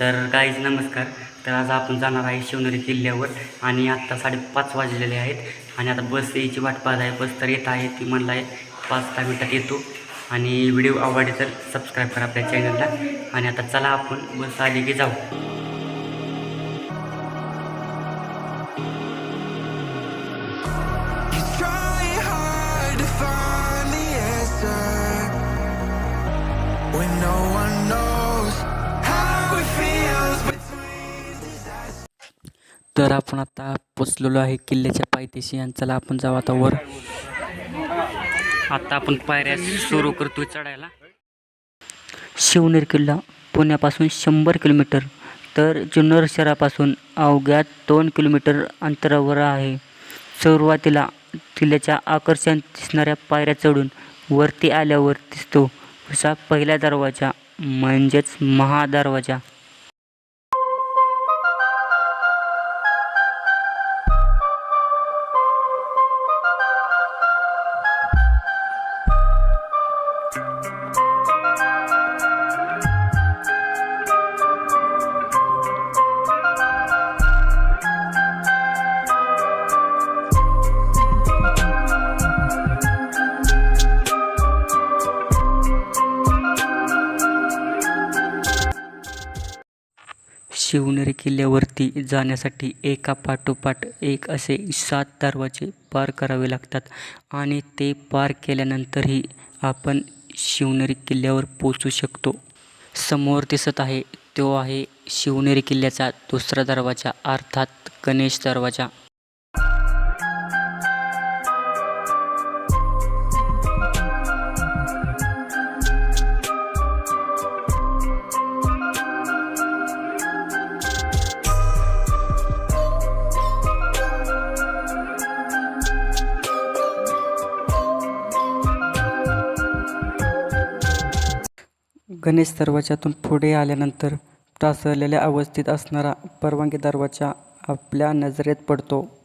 तर काहीच नमस्कार. तर आज आपण जाणार आहे शिवनेरी किल्ल्यावर आणि आत्ता साडेपाच वाजलेले आहेत. आणि आता बस यायची वाट पाहत आहे. बस तर येत आहे. ती म्हणलं आहे पाच दहा मिनटात येतो. आणि व्हिडिओ आवडले तर सबस्क्राईब करा आपल्या चॅनलला आणि आता चला आपण बस आली की जाऊ. तर आपण आता पोचलेलो आहे किल्ल्याच्या पायथ्याशी आणि चला आपण जाऊ आता वर. आता आपण पायऱ्या सुरू करतो चढायला. शिवनेर किल्ला पुण्यापासून शंभर किलोमीटर तर जुन्नर शहरापासून अवघ्या दोन किलोमीटर अंतरावर आहे. सुरुवातीला किल्ल्याच्या आकर्षण दिसणाऱ्या पायऱ्या चढून वरती आल्यावर दिसतो. असा पहिला दरवाजा म्हणजेच महादरवाजा. शिवनेरी किल्ल्यावरती जाण्यासाठी एका पाठोपाठ एक असे सात दरवाजे पार करावे लागतात आणि ते पार केल्यानंतरही आपण शिवनेरी किल्ल्यावर पोचू शकतो. समोर दिसत आहे तो आहे शिवनेरी किल्ल्याचा दुसरा दरवाजा अर्थात गणेश दरवाजा. गणेश दरवाजातून पुढे आल्यानंतर ढासळलेल्या अवस्थेत असणारा परवानगी दरवाजा आपल्या नजरेत पडतो.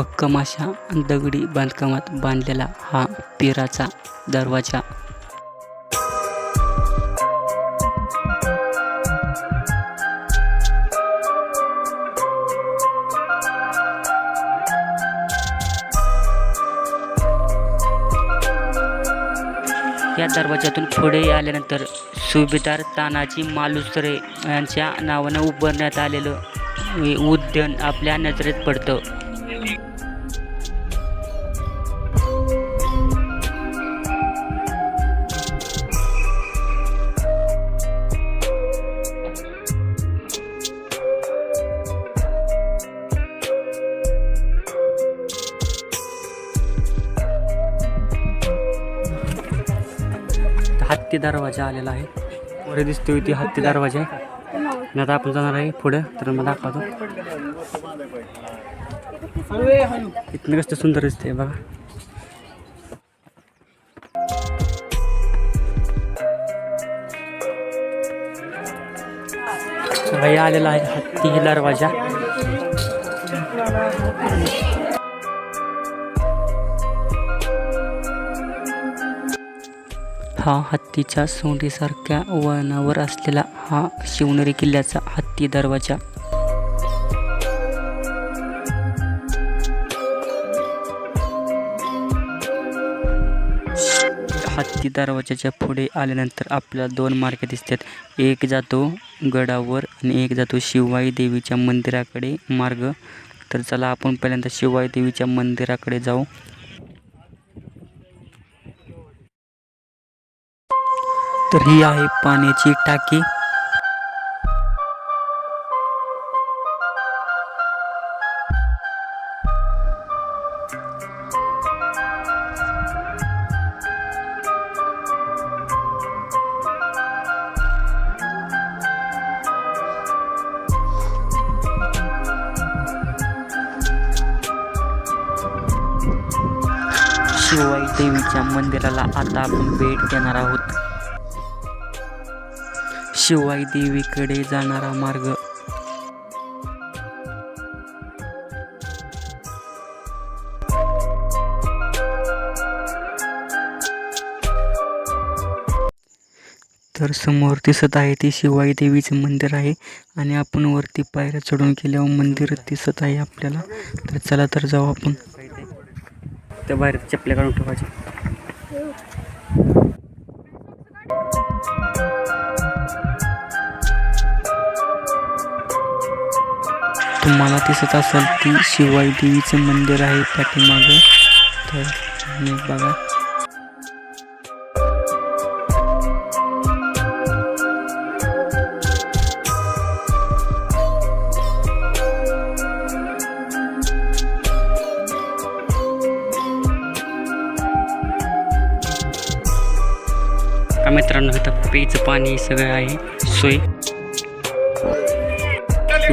भक्कम अशा दगडी बांधकामात बांधलेला हा पिराचा दरवाजा. या दरवाजातून पुढे आल्यानंतर सुभेदार तानाजी मालुसरे यांच्या नावानं उभारण्यात आलेलं उद्यान आपल्या नजरेत पडतं. हत्ती दरवाजा आलेला आहे. पुढे दिसतोय ती हत्ती दरवाजा आहे. आता आपण जाणार आहे पुढे. तर मग दाखवतो. इथनं कसं सुंदर दिसते बघा. आलेला आहे हत्ती दरवाजा. हा हत्तीच्या सोंडीसारख्या वळणावर असलेला हा शिवनेरी किल्ल्याचा हत्ती दरवाजा. हत्ती दरवाजाच्या पुढे आल्यानंतर आपल्याला दोन मार्ग दिसतात. एक जातो गडावर आणि एक जातो शिवबाई देवीच्या मंदिराकडे मार्ग. तर चला आपण पहिल्यांदा शिवबाई देवीच्या मंदिराकडे जाऊ. तर ही आहे पाण्याची टाकी. शिवाई देवीच्या मंदिराला आता आपण भेट देणार आहोत. शिवाई देवीकडे जाणारा मार्ग. तर समोर दिसत आहे ते शिवाई देवीचं मंदिर आहे आणि आपण वरती पायऱ्या चढून केल्यावर मंदिर दिसत आहे आपल्याला. तर चला तर जाऊ आपण. त्या बाहेर चपल्या काढून ठेवायचे तुम्हाला दिसत असेल ती शिवाई देवीचं मंदिर आहे पाठीमागं. तर बघा. मित्रांनो इथं पेच पाणी सगळं आहे. सोय.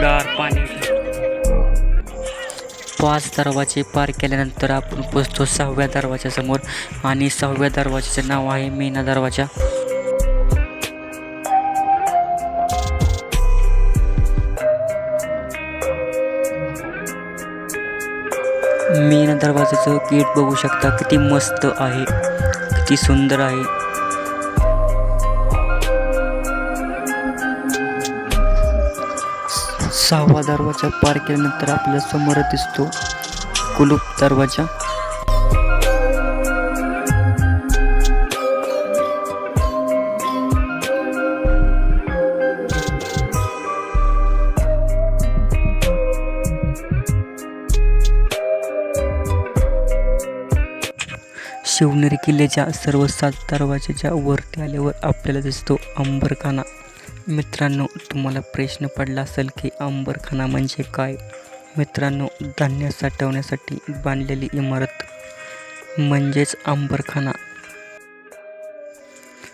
गार पाणी. पाच दरवाजे पार केल्यानंतर आपण पोचतो सहाव्या दरवाजासमोर आणि सहाव्या दरवाजाचं नाव आहे मीना दरवाजा. मीना दरवाजाचं गेट बघू शकता किती मस्त आहे किती सुंदर आहे. सहावा दरवाजा पार केल्यानंतर आपल्यासमोर दिसतो कुलूप दरवाजा. शिवनेरी किल्ल्याच्या सर्व सात दरवाजाच्या वरती आल्यावर आपल्याला दिसतो अंबरखाना. मित्रांनो तुम्हाला प्रश्न पडला असेल की आंबरखाना म्हणजे काय? मित्रांनो धान्य साठवण्यासाठी बांधलेली इमारत म्हणजेच आंबरखाना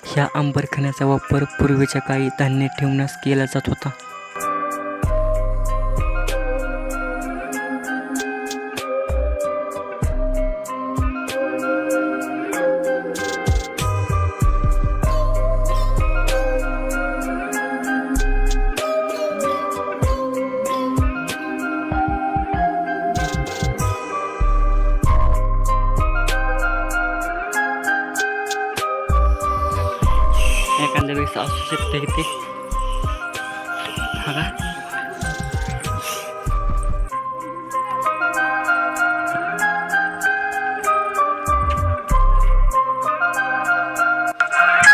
ह्या आंबरखान्याचा वापर पूर्वीच्या काळी धान्य ठेवण्यास केला जात होता. एखाद्या असू शकतं इथे हा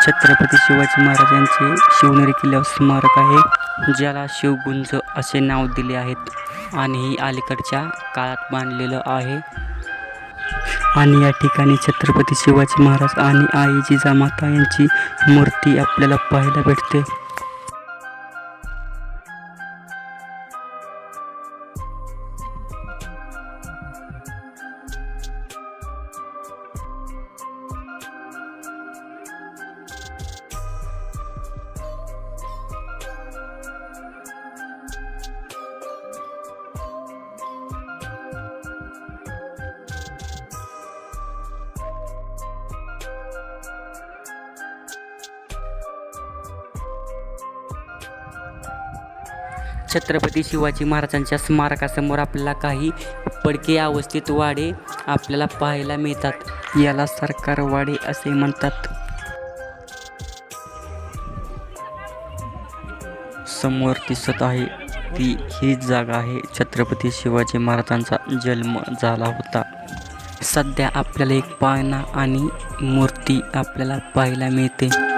छत्रपती शिवाजी महाराजांचे शिवनेरी किल्ल्यावर स्मारक आहे ज्याला शिवगुंज असे नाव दिले आहेत आणि ही अलीकडच्या काळात बांधलेलं आहे. आणि या ठिकाणी छत्रपती शिवाजी महाराज आणि आई जिजामाता यांची मूर्ती आपल्याला पाहायला भेटते. छत्रपती शिवाजी महाराजांच्या स्मारकासमोर आपल्याला काही पडके अवस्थेत वाडे आपल्याला पाहायला मिळतात. याला सरकार वाडे असे म्हणतात. समोर दिसत आहे ती ही जागा आहे छत्रपती शिवाजी महाराजांचा जन्म झाला होता. सध्या आपल्याला एक पाळणा आणि मूर्ती आपल्याला पाहायला मिळते.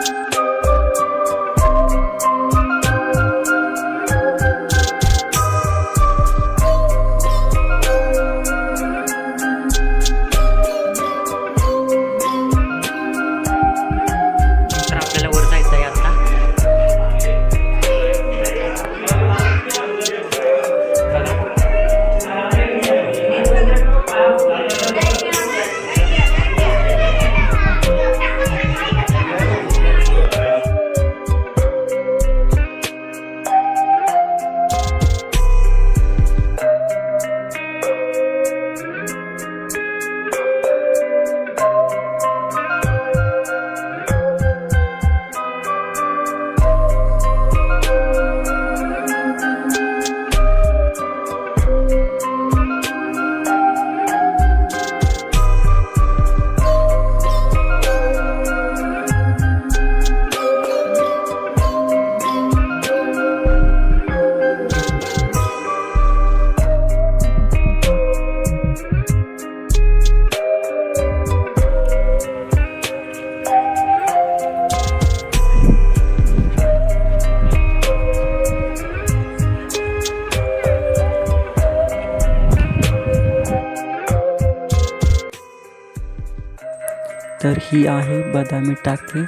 तर ही आहे बदामी टाकी.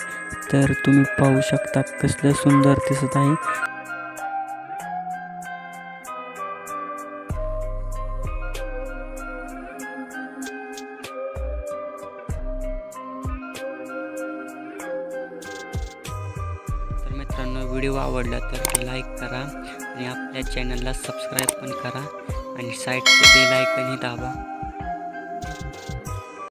तर तुम्ही पाहू शकता कसलं सुंदर दिसत आहे. तर मित्रांनो व्हिडिओ आवडला तर लाईक करा आणि आपल्या चॅनलला सबस्क्राईब पण करा आणि साईडचे बेल आयकनही दाबा.